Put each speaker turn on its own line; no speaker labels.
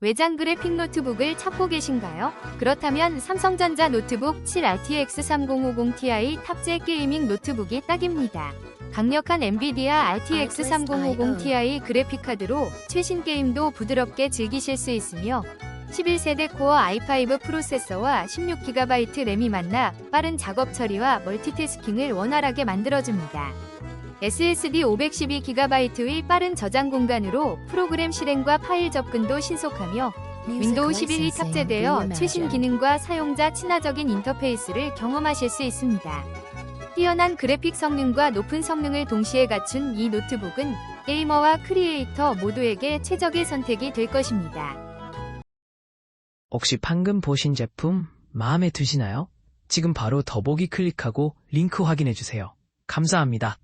외장 그래픽 노트북을 찾고 계신가요? 그렇다면 삼성전자 노트북 7RTX3050ti 탑재 게이밍 노트북이 딱입니다. 강력한 엔비디아 RTX 3050ti 그래픽 카드로 최신 게임도 부드럽게 즐기실 수 있으며 11세대 코어 i5 프로세서와 16GB 램이 만나 빠른 작업 처리와 멀티태스킹을 원활하게 만들어줍니다. SSD 512GB의 빠른 저장 공간으로 프로그램 실행과 파일 접근도 신속하며 윈도우 11이 탑재되어 최신 기능과 사용자 친화적인 인터페이스를 경험하실 수 있습니다. 뛰어난 그래픽 성능과 높은 성능을 동시에 갖춘 이 노트북은 게이머와 크리에이터 모두에게 최적의 선택이 될 것입니다.
혹시 방금 보신 제품 마음에 드시나요? 지금 바로 더보기 클릭하고 링크 확인해 주세요. 감사합니다.